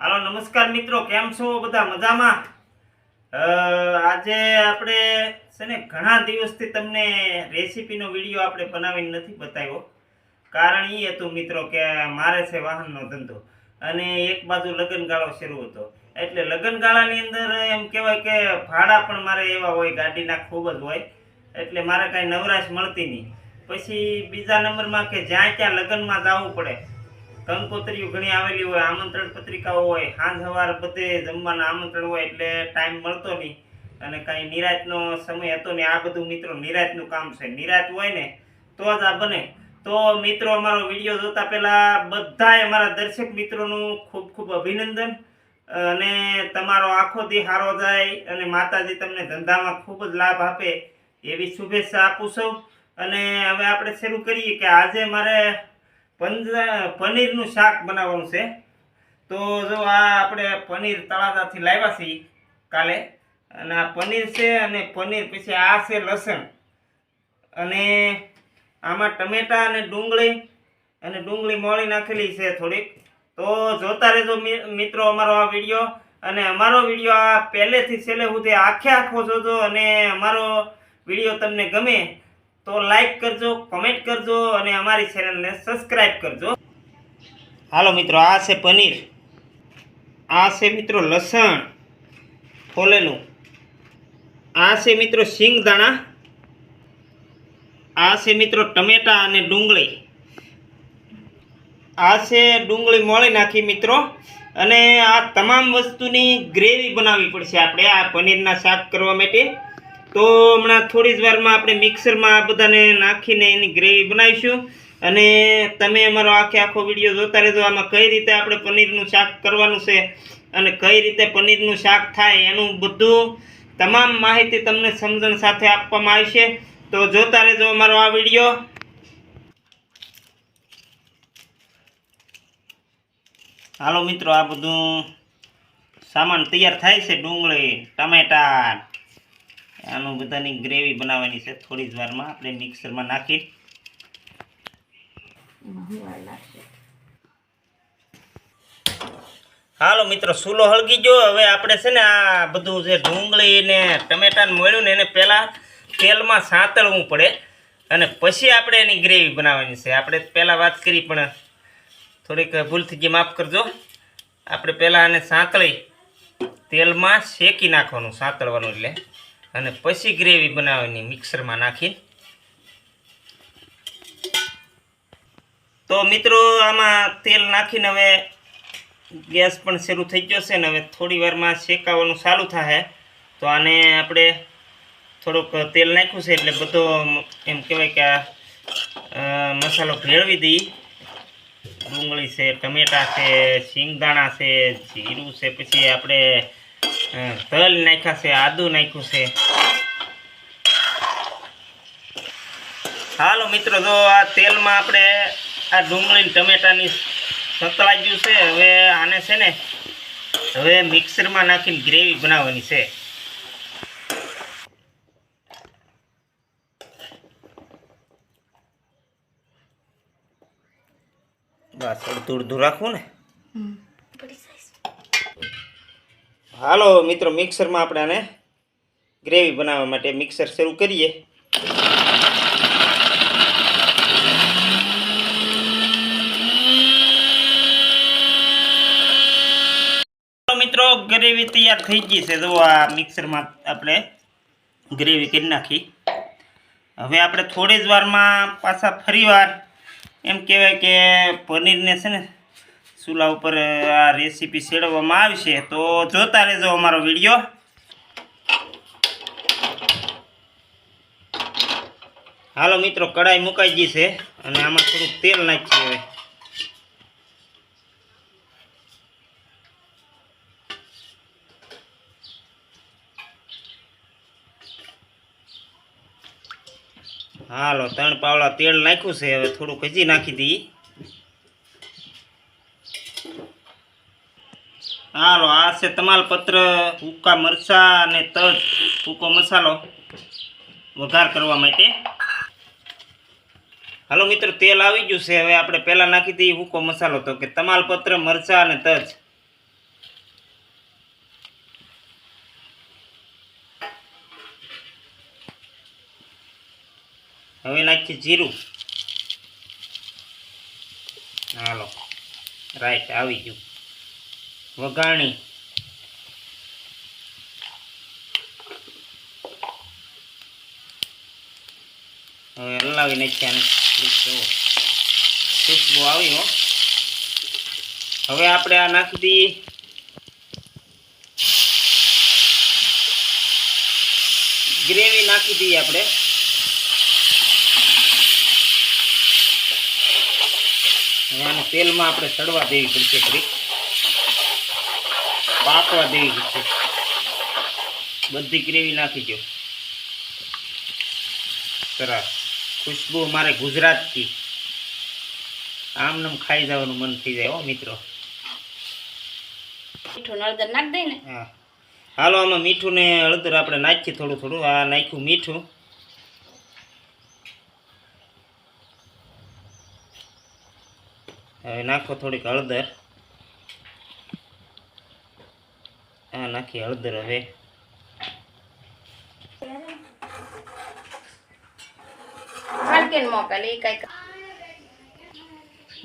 હાલો, નમસ્કાર મિત્રો, કેમ છો બધા મજામાં? આજે આપણે છે ને, ઘણા દિવસથી તમને રેસીપીનો વીડિયો આપણે બનાવીને નથી બતાવ્યો. કારણ એ હતું મિત્રો કે મારે છે વાહનનો ધંધો. અને એક બાજુ લગ્નગાળો શરૂ હતો. એટલે લગ્નગાળાની અંદર એમ કહેવાય કે ભાડા પણ મારે એવા હોય, ગાડીના ખૂબ જ હોય. એટલે મારે કાંઈ નવરાશ મળતી નહીં. પછી બીજા નંબરમાં કે જ્યાં ત્યાં લગ્નમાં જવું પડે. કંકોત્રીઓ ઘણી આવેલી હોય, આમંત્રણ પત્રિકાઓ હોય સાંજ સવાર બધે જમવાના આમંત્રણ હોય એટલે ટાઈમ મળતો નહીં. અને કાંઈ નિરાતનો સમય હતો ને, આ બધું મિત્રો નિરાતનું કામ છે. નિરાત હોય ને, તો જ આ બને. તો મિત્રો અમારો વીડિયો જોતા પહેલાં બધાય અમારા દર્શક મિત્રોનું ખૂબ ખૂબ અભિનંદન. અને તમારો આખો દી સારો જાય અને માતાજી તમને ધંધામાં ખૂબ જ લાભ આપે એવી શુભેચ્છા આપું છું. અને હવે આપણે શરૂ કરીએ કે આજે મારે પંજા, પનીરનું શાક બનાવવાનું છે. તો જો આ આપણે પનીર તળાજાથી લાવ્યા છીએ કાલે, અને આ પનીર છે અને પનીર પછી આ છે લસણ. અને આમાં ટમેટા અને ડુંગળી અને ડુંગળી મોળી નાખેલી છે થોડીક. તો જોતા રહેજો મિત્રો, અમારો આ વીડિયો. અને અમારો વીડિયો આ પહેલેથી છેલ્લે સુધી આખે આખો જોજો અને અમારો વીડિયો તમને ગમે તો લાઈક કરજો કોમેન્ટ કરજો અને અમારી ચેનલને સબસ્ક્રાઇબ કરજો. હાલો મિત્રો, આ છે પનીર. આ છે મિત્રો લસણ ફોલેલું. આ છે મિત્રો સિંગ દાણા આ છે મિત્રો ટમેટા અને ડુંગળી. આ છે ડુંગળી મોળી નાખી મિત્રો. અને આ તમામ વસ્તુની ગ્રેવી બનાવવી પડશે આપણે આ પનીરના શાક કરવા માટે. તો હમણાં થોડી જ વારમાં આપણે મિક્સરમાં આ બધાને નાખીને એની ગ્રેવી બનાવીશું. અને તમે અમારો આખે આખો વીડિયો જોતા રહેજો, આમાં કઈ રીતે આપણે પનીરનું શાક કરવાનું છે અને કઈ રીતે પનીરનું શાક થાય એનું બધું તમામ માહિતી તમને સમજણ સાથે આપવામાં આવશે. તો જોતા રહેજો અમારો આ વીડિયો. હાલો મિત્રો, આ બધું સામાન તૈયાર થાય છે ડુંગળી, ટમેટા આનું બધાની ગ્રેવી બનાવવાની છે થોડી જ વારમાં. આપણે મિક્સરમાં નાખી. હાલો મિત્રો, સૂલો હળગી ગયો. હવે આપણે છે ને આ બધું જે ડુંગળી ને ટમેટાને મળ્યું ને એને પહેલાં તેલમાં સાંતળવું પડે. અને પછી આપણે એની ગ્રેવી બનાવવાની છે. આપણે પહેલાં વાત કરી, પણ થોડીક ભૂલથી જે માફ કરજો. આપણે પહેલાં આને સાંતળી તેલમાં શેકી નાખવાનું, સાંતળવાનું એટલે. અને પછી ગ્રેવી બનાવવાની મિક્સરમાં નાખી. તો મિત્રો, આમાં તેલ નાખીને હવે ગેસ પણ શરૂ થઈ ગયો છે ને હવે થોડી વારમાં શેકાવાનું ચાલુ થાય તો આને આપણે થોડુંક તેલ નાખ્યું છે એટલે બધો એમ કહેવાય કે આ મસાલો ભેળવી દઈ. ડુંગળી છે, ટમેટા છે, શિંગદાણા છે, જીરું છે, પછી આપણે તલ નાખ્યા છે, આદુ નાખ્યું છે. હાલો મિત્રો, જો આ તેલમાં આપણે આ ડુંગળી ટમેટાની સતળાઈ ગયું છે, હવે આને છે ને, હવે મિક્સરમાં નાખીને ગ્રેવી બનાવવાની છે. બસ અડધું અડધું રાખવું ને? હાલો મિત્રો, મિક્સરમાં આપણે આને ગ્રેવી બનાવવા માટે મિક્સર શરૂ કરીએ. મિત્રો, ગ્રેવી તૈયાર થઈ ગઈ છે. જો આ મિક્સરમાં આપણે ગ્રેવી કરી નાખી. હવે આપણે થોડી જ વારમાં પાછા ફરીવાર એમ કહેવાય કે પનીરને છે ને ચૂલા ઉપર આ રેસીપી શેડવામાં આવશે તો જોતા રહેજો અમારો વીડિયો. હાલો મિત્રો કડાઈ મુકાઈ ગઈ છે, અને આમાં થોડુંક તેલ નાખીએ હવે. હાલો, ત્રણ પાવડા તેલ નાખ્યું છે, હવે થોડુંક હજી નાખી દઈએ. હાલો, આ છે તમાલપત્ર ઉકા મરચા અને તજ. ઉકો મસાલો વઘાર કરવા માટે. હાલો મિત્રો, તેલ આવી ગયું છે. હવે આપણે પહેલાં નાખી દઈએ હુકો મસાલો તો કે તમાલપત્ર મરચા અને તજ. હવે નાખીએ જીરું. હાલો. રાઈટ, આવી ગયું. વઘાણી. હવે હલાવી નાખ્યા જુઓ ખુશ્બુ આવી હો. હવે આપણે આ નાખી દઈએ. ગ્રેવી નાખી દઈએ આપણે. આને તેલમાં આપણે સડવા દેવી પડશે થોડી પાકવા દેવી છે. બધી ગ્રેવી નાખી દો સરસ. ખુશ્બુ મારે ગુજરાતથી. આમ નામ ખાઈ જવાનું મન થઈ જાય હો મિત્રો. મીઠું હળદર નાખ દઈ ને. હા. હાલો આમાં મીઠું ને હળદર આપણે નાખીએ થોડું થોડું. આ નાખ્યું મીઠું. હવે નાખો થોડીક હળદર. આ નાખી હળદર હવે.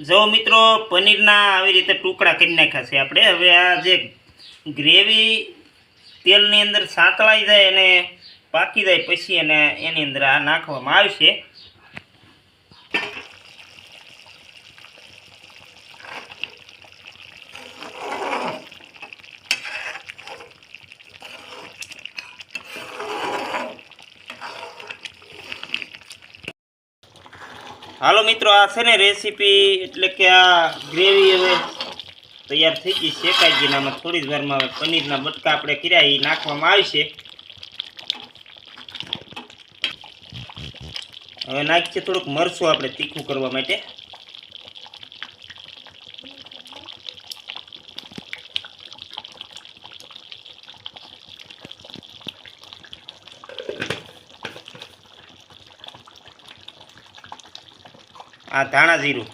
જો મિત્રો પનીરના આવી રીતે ટુકડા કરી નાખ્યા છે આપણે. હવે આ જે ગ્રેવી તેલની અંદર સાંતળાઈ જાય અને પાકી જાય પછી એને એની અંદર આ નાખવામાં આવશે. હાલો મિત્રો, આ છે ને રેસીપી એટલે કે આ ગ્રેવી હવે તૈયાર થઈ ગઈ શેકાઈ ગઈ આમાં થોડી વારમાં પનીરના બટકા આપણે કર્યા એ નાખવામાં આવશે હવે નાખીએ થોડુંક મરચું આપણે તીખું કરવા માટે. આ ધાણા જીરું.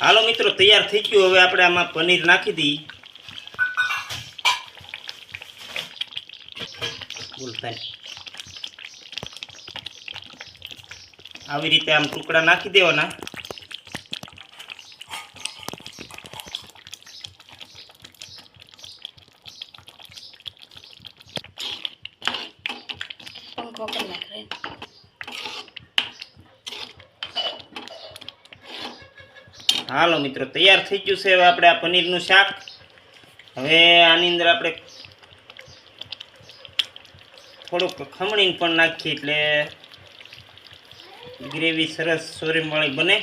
હાલો મિત્રો તૈયાર થઈ ગયું. હવે આપણે આમાં પનીર નાખી દઈએ. નહીં. આવી રીતે આમ ટુકડા નાખી દેવાના. પંખો કરી નાખ હાલો મિત્રો તૈયાર થઈ ગયું છે. હવે આપણે આ પનીરનું શાક. હવે આની અંદર આપણે થોડુંક ખમણીને પણ નાખીએ એટલે ગ્રેવી સરસ સોરીમવાળી બને.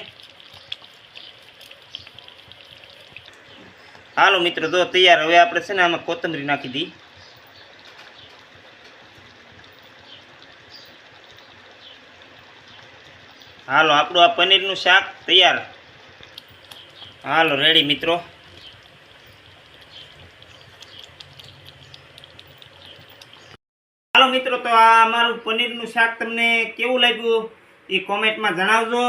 હાલો મિત્રો તો તૈયાર હવે આપણે છે ને આમાં કોથમરી નાખી દઈએ હાલો, આપણું આ પનીરનું શાક તૈયાર. હાલો રેડી મિત્રો. મિત્રો, તો આ અમારું પનીરનું શાક તમને કેવું લાગ્યું એ કોમેન્ટમાં જણાવજો.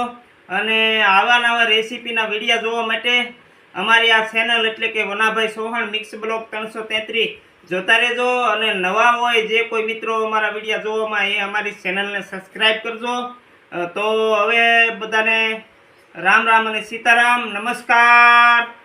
અને આવા નવા રેસીપીના વિડીયા જોવા માટે અમારી આ ચેનલ એટલે કે વનાભાઈ સોહણ મિક્સ બ્લોક ત્રણસો તેત્રીસ જોતા રહેજો. અને નવા હોય જે કોઈ મિત્રો અમારા વિડીયા જોવામાં, એ અમારી ચેનલને સબસ્ક્રાઈબ કરજો. તો હવે બધાને રામ રામ અને સીતારામ. નમસ્કાર.